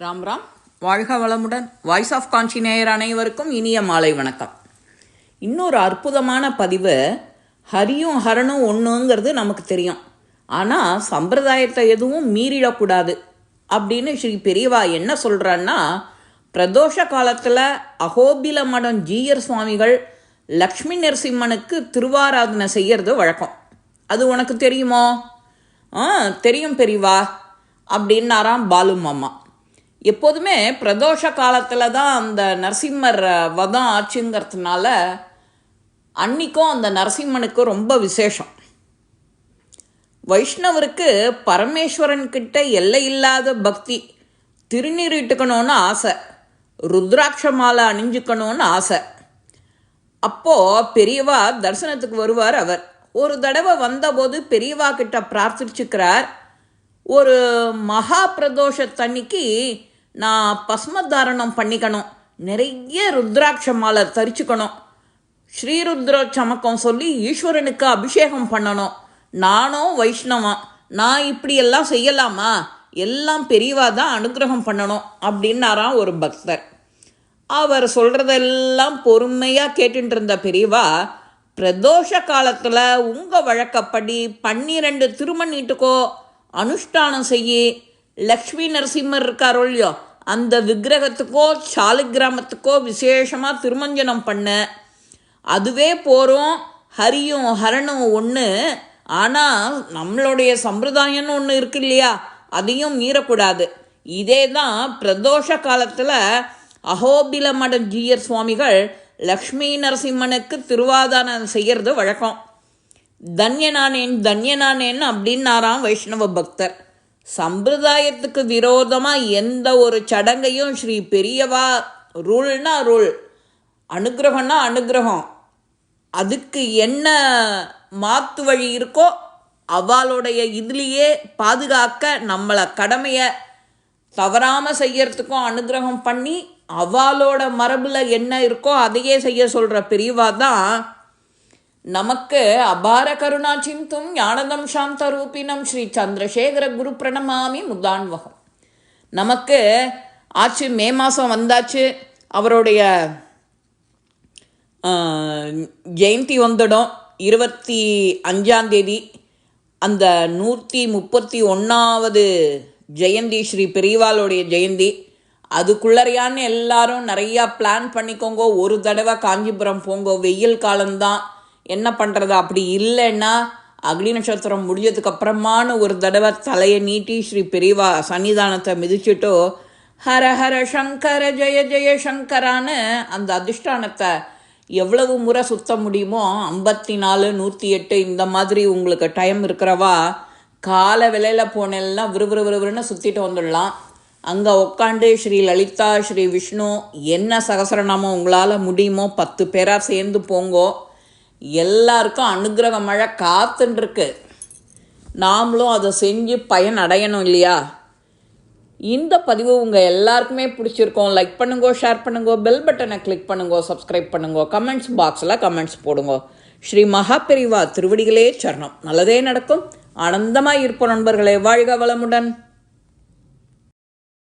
ராம் ராம். வாழ்க வளமுடன். Voice of காஞ்சி நேயர் அனைவருக்கும் இனிய மாலை வணக்கம். இன்னொரு அற்புதமான பதிவு ஹரியும் ஹரனும் ஒன்றுங்கிறது நமக்கு தெரியும். ஆனால் சம்பிரதாயத்தை எதுவும் மீறிடக்கூடாது. அப்படின்னு ஸ்ரீ பெரியவா என்ன சொல்கிறான்னா பிரதோஷ காலத்தில் அகோபில மடம் ஜீயர் சுவாமிகள் லக்ஷ்மி நரசிம்மனுக்கு திருவாராதனை செய்கிறது வழக்கம். அது உனக்கு தெரியுமோ? ஆ தெரியும் பெரியவா அப்படின்னாராம் பாலு மாமா. எப்போதுமே பிரதோஷ காலத்தில் தான் அந்த நரசிம்மர் வதம் ஆச்சுங்கிறதுனால அன்னைக்கும் அந்த நரசிம்மனுக்கு ரொம்ப விசேஷம். வைஷ்ணவருக்கு பரமேஸ்வரன் கிட்ட எல்லையில்லாத பக்தி திருநீரிட்டுக்கணும்னு ஆசை ருத்ராட்ச மாலை அணிஞ்சுக்கணும்னு ஆசை. அப்போது பெரியவா தரிசனத்துக்கு வருவார் அவர். ஒரு தடவை வந்தபோது பெரியவா கிட்ட பிரார்த்திச்சுக்கிறார். ஒரு மகா பிரதோஷத்தன்னைக்கு நான் பஸ்மதாரணம் பண்ணிக்கணும். நிறைய ருத்ராட்ச மாலை தரிச்சுக்கணும். ஸ்ரீருத்ர சமக்கம் சொல்லி ஈஸ்வரனுக்கு அபிஷேகம் பண்ணணும். நானும் வைஷ்ணவம் நான் இப்படியெல்லாம் செய்யலாமா? எல்லாம் பெரியவா தான் அனுகிரகம் பண்ணணும் அப்படின்னாராம் ஒரு பக்தர். அவர் சொல்கிறதெல்லாம் பொறுமையாக கேட்டுட்டு இருந்த பெரியவா பிரதோஷ காலத்தில் உங்கள் வழக்கப்படி பன்னிரெண்டு திருமணிட்டுக்கோ அனுஷ்டானம் செய்யி லக்ஷ்மி நரசிம்மர் இருக்காரோ இல்லையோ அந்த விக்கிரகத்துக்கோ சாலிகிராமத்துக்கோ விசேஷமாக திருமஞ்சனம் பண்ண. அதுவே போகிறோம் ஹரியும் ஹரனும் ஒன்று ஆனால் நம்மளுடைய சம்பிரதாயம்னு ஒன்று இருக்கு இல்லையா அதையும் மீறக்கூடாது. இதே தான் பிரதோஷ காலத்தில் அகோபில மட ஜீயர் சுவாமிகள் லக்ஷ்மி நரசிம்மனுக்கு திருவாதானம் செய்கிறது வழக்கம். தன்யனானேன் தன்யனானேன் அப்படின்னாராம் வைஷ்ணவ பக்தர். சம்பிரதாயத்துக்கு விரோதமாக எந்த ஒரு சடங்கையும் ஸ்ரீ பெரியவா ரூல்னா ரூல் அனுகிரகம்னா அனுகிரகம். அதுக்கு என்ன மாத்து வழி இருக்கோ அவளுடைய இதுலேயே பாதுகாக்க நம்மளை கடமையை தவறாமல் செய்யறதுக்கும் அனுகிரகம் பண்ணி அவளோட மரபில் என்ன இருக்கோ அதையே செய்ய சொல்கிற பெரியவா தான் நமக்கு அபார கருணா சிந்தும் ஞானதம் சாந்த ரூபினம் ஸ்ரீ சந்திரசேகர குரு பிரணமாமி முதான்வகம். நமக்கு ஆச்சு மே மாதம் வந்தாச்சு. அவருடைய ஜெயந்தி வந்துடும் இருபத்தி அஞ்சாந்தேதி அந்த நூற்றி முப்பத்தி ஒன்றாவது ஜெயந்தி ஸ்ரீ பெரியவாளுடைய ஜெயந்தி. அதுக்குள்ளறையான்னு எல்லாரும் நிறையா பிளான் பண்ணிக்கோங்க. ஒரு தடவை காஞ்சிபுரம் போங்க. வெயில் காலம்தான். என்ன பண்ணுறது அப்படி இல்லைன்னா அக்னி நட்சத்திரம் முடிஞ்சதுக்கு அப்புறமான ஒரு தடவை தலையை நீட்டி ஸ்ரீ பெரியவா சன்னிதானத்தை மிதிச்சுட்டு ஹர ஹர சங்கர ஜெய ஜெய சங்கரான்னு அந்த அதிஷ்டானத்தை எவ்வளவு முறை சுத்த முடியுமோ ஐம்பத்தி நாலு நூற்றி எட்டு இந்த மாதிரி உங்களுக்கு டைம் இருக்கிறவா கால விலையில் போனெல்லாம் விறுவிறு விறுவிறுன்னு சுற்றிட்டு வந்துடலாம். அங்கே உட்காந்து ஸ்ரீ லலிதா ஸ்ரீ விஷ்ணு என்ன சகசரநாமம் உங்களால் முடியுமோ பத்து பேராக சேர்ந்து போங்கோ. எல்லாருக்கும் அனுகிரக மழை காத்துன்ருக்கு. நாமளும் அதை செஞ்சு பயன் அடையணும் இல்லையா? இந்த பதிவு உங்கள் எல்லாருக்குமே பிடிச்சிருக்கோம். லைக் பண்ணுங்கோ ஷேர் பண்ணுங்கோ பெல் பட்டனை கிளிக் பண்ணுங்கோ சப்ஸ்கிரைப் பண்ணுங்கோ கமெண்ட்ஸ் பாக்ஸில் கமெண்ட்ஸ் போடுங்கோ. ஸ்ரீ மகாபெரிவா திருவடிகளே சரணம். நல்லதே நடக்கும். ஆனந்தமாக இருப்போம் நண்பர்களே. வாழ்க வளமுடன்.